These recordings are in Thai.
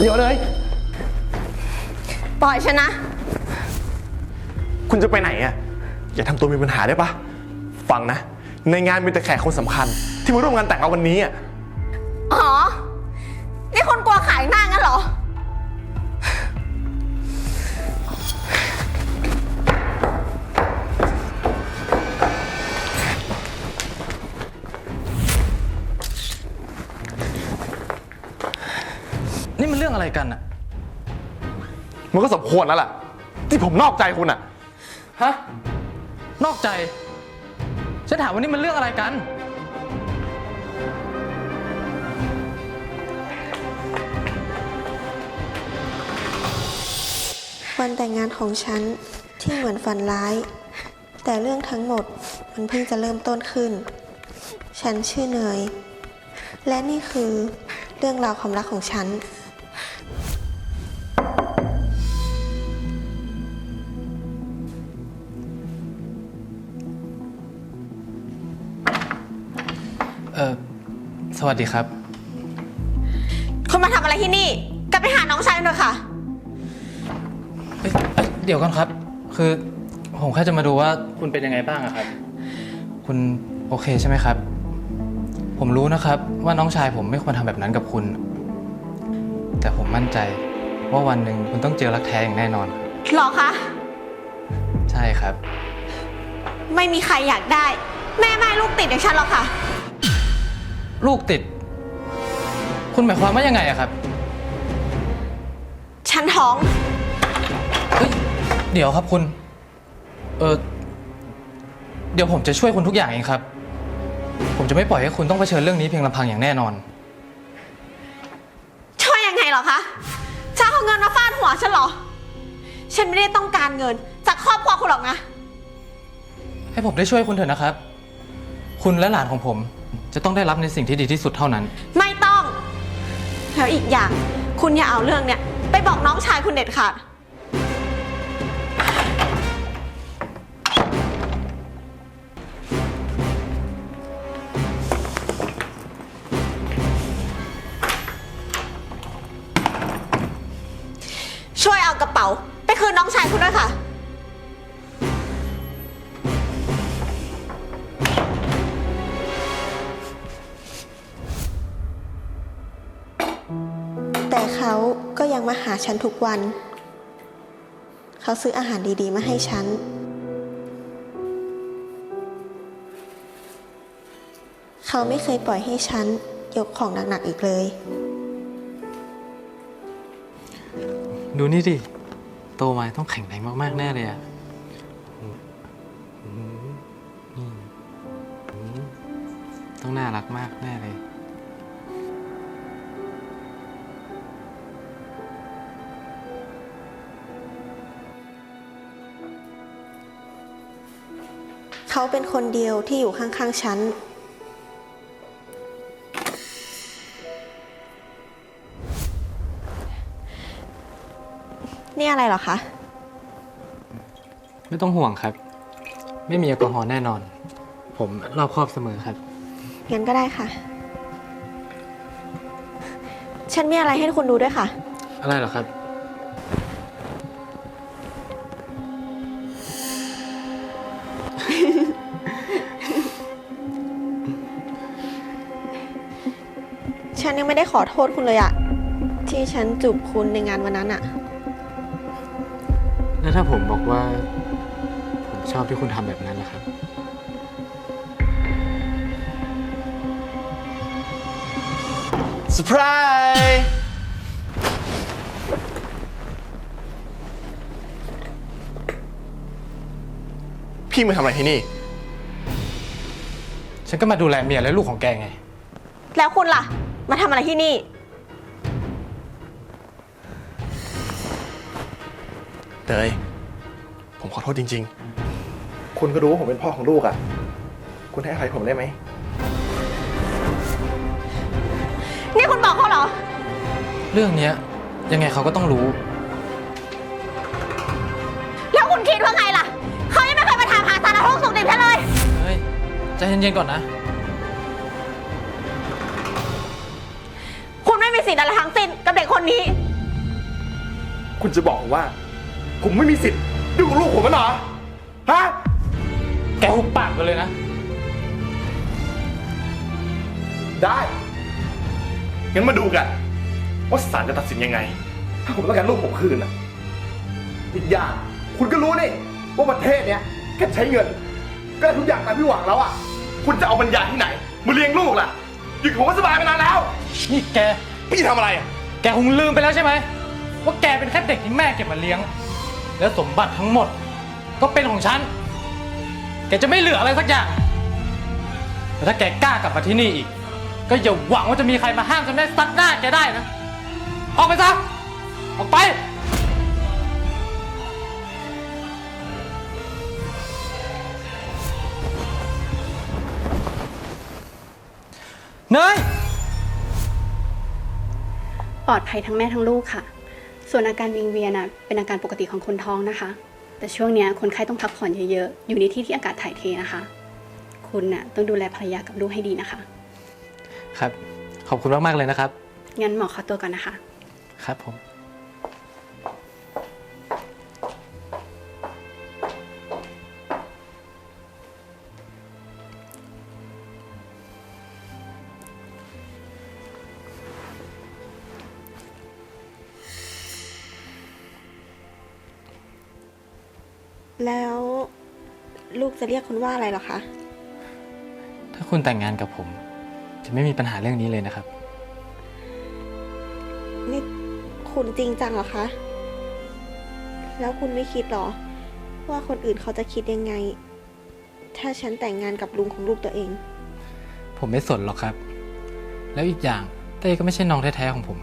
เดี๋ยวเลย ปล่อยฉันนะ คุณจะไปไหนอะ อย่าทำตัวมีปัญหาได้ปะ ฟังนะ ในงานมีแต่แขกคนสำคัญ ที่มาร่วมงานแต่งเราวันนี้อะ อ๋อ นี่คนกลัวขายหน้างั้นเหรอ นี่มันเรื่องอะไรกันอะมันก็สมควรแล้วล่ะ ที่ผมนอกใจคุณอะฮะ นอกใจ ฉันถามว่านี่มันเรื่องอะไรกัน วันแต่งงานของฉันที่เหมือนฝันร้าย แต่เรื่องทั้งหมดมันเพิ่งจะเริ่มต้นขึ้น ฉันชื่อเนย และนี่คือเรื่องราวความรักของฉัน ออสวัสดีครับ คุณมาทำอะไรที่นี่ กลับไปหาน้องชายหน่อยค่ะ เอ้ยเอ้ยเดี๋ยวก่อนครับ คือผมแค่จะมาดูว่าคุณเป็นยังไงบ้างอะครับ คุณโอเคใช่ไหมครับ ผมรู้นะครับ ว่าน้องชายผมไม่ควรทำแบบนั้นกับคุณ แต่ผมมั่นใจว่าวันหนึ่งคุณต้องเจอรักแท้อย่างแน่นอนหรอคะ ใช่ครับ ไม่มีใครอยากได้ แม่ไม่ให้ลูกติดอย่างฉันหรอกค่ะ ลูกติด คุณหมายความว่ายังไงอะครับฉันท้อง เฮ้ยเดี๋ยวครับคุณ เออเดี๋ยวผมจะช่วยคุณทุกอย่างเองครับ ผมจะไม่ปล่อยให้คุณต้องเผชิญเรื่องนี้เพียงลำพังอย่างแน่นอน ช่วยยังไงเหรอคะจะเอาเงินมาฟาดหัวฉันเหรอ ฉันไม่ได้ต้องการเงิน จากครอบครัวคุณหรอกนะ ให้ผมได้ช่วยคุณเถอะนะครับ คุณและหลานของผม จะต้องได้รับในสิ่งที่ดีที่สุดเท่านั้น ไม่ต้อง แล้วอีกอย่าง คุณอย่าเอาเรื่องเนี้ยไปบอกน้องชายคุณเด็ดขาด ช่วยเอากระเป๋า ไปคืนน้องชายคุณด้วยค่ะ แต่เขาก็ยังมาหาฉันทุกวัน เขาซื้ออาหารดีๆ มาให้ฉัน เขาไม่เคยปล่อยให้ฉันยกของหนักๆอีกเลย ดูนี่ดิ โตมาต้องแข็งแรงมากๆ แน่เลยอะอืมนี่อืมต้องน่ารักมากแน่เลย เขาเป็นคนเดียวที่อยู่ข้างๆฉัน นี่อะไรเหรอคะ ไม่ต้องห่วงครับ ไม่มีแอลกอฮอล์แน่นอน ผมรอบคอบเสมอครับ งั้นก็ได้ค่ะ ฉันมีอะไรให้คุณดูด้วยค่ะ อะไรเหรอครับ ฉันยังไม่ได้ขอโทษคุณเลยอะที่ฉันจูบคุณในงานวันนั้นอะแล้วถ้าผมบอกว่า ผมชอบที่คุณทำแบบนั้นล่ะครับ เซอร์ไพรส์พี่มาทำอะไรที่นี่ ฉันก็มาดูแลเมียและลูกของแกไง แล้วคุณล่ะ มาทำอะไรที่นี่ เตยผมขอโทษจริงๆคุณก็รู้ว่าผมเป็นพ่อของลูกอะ คุณให้อภัยผมได้ไหม นี่คุณบอกเขาเหรอเรื่องเนี้ยยังไงเขาก็ต้องรู้ แล้วคุณคิดว่าไงล่ะ เขายังไม่เคยมาถามหาสารทุกข์สุขดิบฉันเลย เฮ้ย ใจเย็นๆก่อนนะ ม่มีสิทธิ์อะไรทั้งสิ้นกับเด็กคนนี้ คุณจะบอกผมว่า ผมไม่มีสิทธิ์ดูลูกผมกันเหรอ ฮะ แกหุบปากไปเลยนะ ได้ งั้นมาดูกัน ว่าศาลจะตัดสินยังไง ถ้าผมต้องการลูกผมคืนอะอีกอย่างคุณก็รู้นี่ว่าประเทศเนี้ยแค่ใช้เงิน ก็ได้ทุกอย่างตามที่หวังแล้วอะคุณจะเอาปัญญาที่ไหนมาเลี้ยงลูกล่ะ อยู่กับผมก็สบายมานานแล้ว นี่แก พี่ทำอะไรอะ แกคงลืมไปแล้วใช่ไหมว่าแกเป็นแค่เด็กที่แม่เก็บมาเลี้ยง แล้วสมบัติทั้งหมดก็เป็นของฉัน แกจะไม่เหลืออะไรสักอย่างแต่ถ้าแกกล้ากลับมาที่นี่อีก ก็อย่าหวังว่าจะมีใครมาห้ามฉันได้ซัดหน้าแกได้นะ ออกไปซะ ออกไป เนย ปลอดภัยทั้งแม่ทั้งลูกค่ะ ส่วนอาการวิงเวียนน่ะเป็นอาการปกติของคนท้องนะคะ แต่ช่วงเนี้ยคนไข้ต้องพักผ่อนเยอะๆ อยู่ในที่ที่อากาศถ่ายเทนะคะ คุณน่ะต้องดูแลภรรยากับลูกให้ดีนะคะ ครับ ขอบคุณมากๆเลยนะครับ งั้นหมอขอตัวก่อนนะคะ ครับผม แล้วลูกจะเรียกคุณว่าอะไรเหรอคะ ถ้าคุณแต่งงานกับผม จะไม่มีปัญหาเรื่องนี้เลยนะครับ นี่คุณจริงจังเหรอคะ แล้วคุณไม่คิดเหรอ ว่าคนอื่นเขาจะคิดยังไง ถ้าฉันแต่งงานกับลุงของลูกตัวเอง ผมไม่สนหรอกครับ แล้วอีกอย่างเต้ก็ไม่ใช่น้องแท้ๆของผม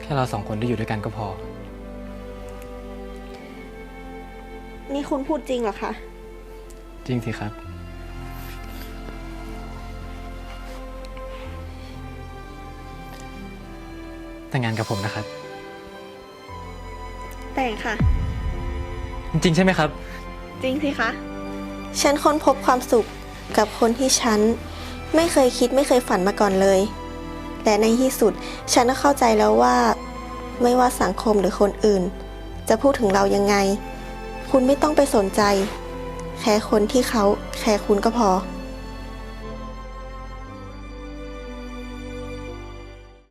แค่เราสองคนได้อยู่ด้วยกันก็พอ นี่คุณพูดจริงเหรอคะ จริงสิครับ แต่งงานกับผมนะครับ แต่งค่ะ จริงๆใช่ไหมครับ จริงสิคะ ฉันค้นพบความสุขกับคนที่ฉัน ไม่เคยคิดไม่เคยฝันมาก่อนเลย และในที่สุด ฉันก็เข้าใจแล้วว่า ไม่ว่าสังคมหรือคนอื่น จะพูดถึงเรายังไง คุณไม่ต้องไปสนใจ แค่คนที่เขาแค่คุณก็พอ